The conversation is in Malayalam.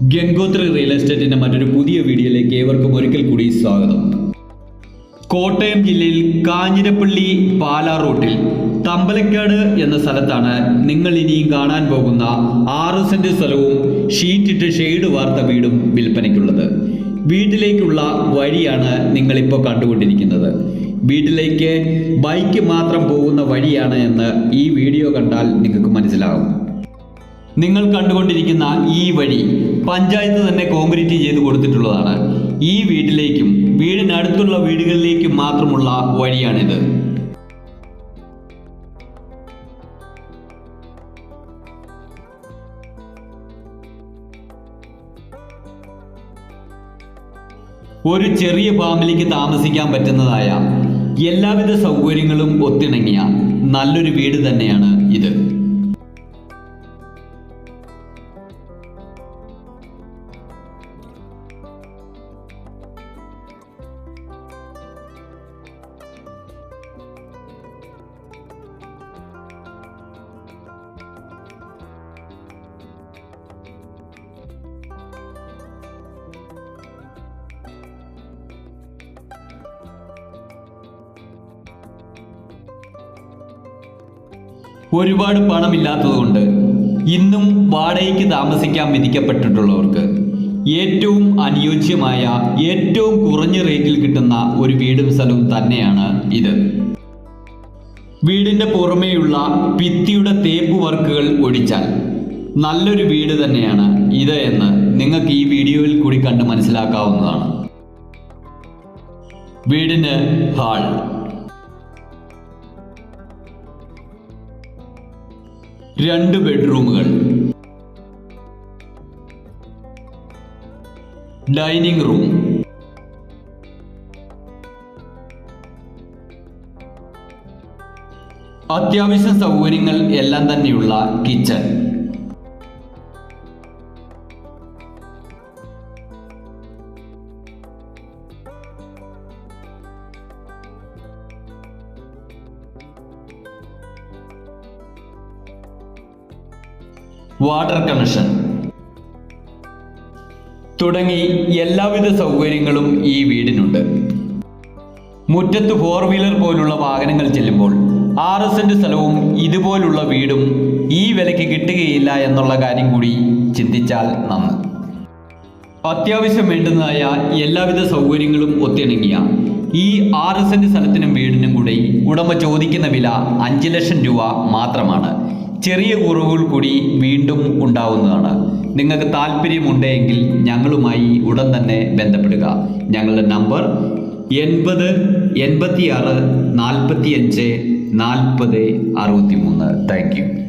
ഗംഗോത്രി റിയൽ എസ്റ്റേറ്റിന്റെ മറ്റൊരു പുതിയ വീഡിയോയിലേക്ക് ഏവർക്കും ഒരിക്കൽ കൂടി സ്വാഗതം. കോട്ടയം ജില്ലയിൽ കാഞ്ഞിരപ്പള്ളി പാലാ റൂട്ടിൽ തമ്പലക്കാട് എന്ന സ്ഥലത്താണ് നിങ്ങൾ ഇനിയും കാണാൻ പോകുന്ന ആറ് സെന്റ് സ്ഥലവും ഷീറ്റിട്ട് ഷെയ്ഡ് വാർത്ത വീടും വിൽപ്പനയ്ക്കുള്ളത്. വീട്ടിലേക്കുള്ള വഴിയാണ് നിങ്ങളിപ്പോൾ കണ്ടുകൊണ്ടിരിക്കുന്നത്. വീട്ടിലേക്ക് ബൈക്ക് മാത്രം പോകുന്ന വഴിയാണ് എന്ന് ഈ വീഡിയോ കണ്ടാൽ നിങ്ങൾക്ക് മനസ്സിലാകും. നിങ്ങൾ കണ്ടുകൊണ്ടിരിക്കുന്ന ഈ വഴി പഞ്ചായത്ത് തന്നെ കോൺക്രീറ്റ് ചെയ്ത് കൊടുത്തിട്ടുള്ളതാണ്. ഈ വീട്ടിലേക്കും വീടിനടുത്തുള്ള വീടുകളിലേക്കും മാത്രമുള്ള വഴിയാണിത്. ഒരു ചെറിയ ഫാമിലിക്ക് താമസിക്കാൻ പറ്റുന്നതായ എല്ലാവിധ സൗകര്യങ്ങളും ഒത്തിണങ്ങിയ നല്ലൊരു വീട് തന്നെയാണ് ഇത്. ഒരുപാട് പണമില്ലാത്തതുകൊണ്ട് ഇന്നും വാടകയ്ക്ക് താമസിക്കാൻ വിധിക്കപ്പെട്ടിട്ടുള്ളവർക്ക് ഏറ്റവും അനുയോജ്യമായ ഏറ്റവും കുറഞ്ഞ റേറ്റിൽ കിട്ടുന്ന ഒരു വീടും സ്ഥലവും തന്നെയാണ് ഇത്. വീടിന്റെ പുറമേയുള്ള ഭിത്തിയുടെ തേപ്പ് വർക്കുകൾ ഒഴിച്ചാൽ നല്ലൊരു വീട് തന്നെയാണ് ഇത് എന്ന് നിങ്ങൾക്ക് ഈ വീഡിയോയിൽ കൂടി കണ്ട് മനസ്സിലാക്കാവുന്നതാണ്. വീടിന് ഹാൾ. രണ്ട് ബെഡ്റൂമുകൾ. Dining room. അത്യാവശ്യ സൗകര്യങ്ങൾ എല്ലാം തന്നെയുള്ള കിച്ചൺ. വാട്ടർ കണക്ഷൻ തുടങ്ങി എല്ലാവിധ സൗകര്യങ്ങളും ഈ വീടിനുണ്ട്. മുറ്റത്ത് ഫോർ വീലർ പോലുള്ള വാഹനങ്ങൾ ചെല്ലുമ്പോൾ ആറ് സെന്റ് സ്ഥലവും ഇതുപോലുള്ള വീടും ഈ വിലയ്ക്ക് കിട്ടുകയില്ല എന്നുള്ള കാര്യം കൂടി ചിന്തിച്ചാൽ നന്ന്. അത്യാവശ്യം വേണ്ടുന്നതായ എല്ലാവിധ സൗകര്യങ്ങളും ഒത്തിണങ്ങിയ ഈ ആറ് സെന്റ് സ്ഥലത്തിനും വീടിനും കൂടി ഉടമ ചോദിക്കുന്ന വില അഞ്ച് ലക്ഷം രൂപ മാത്രമാണ്. ചെറിയ കുറവുകൾ കൂടി വീണ്ടും ഉണ്ടാവുന്നതാണ്. നിങ്ങൾക്ക് താല്പര്യമുണ്ടെങ്കിൽ ഞങ്ങളുമായി ഉടൻ തന്നെ ബന്ധപ്പെടുക. ഞങ്ങളുടെ നമ്പർ എൺപത് എൺപത്തിയാറ് നാൽപ്പത്തി അഞ്ച് നാൽപ്പത് അറുപത്തി മൂന്ന് താങ്ക് യു.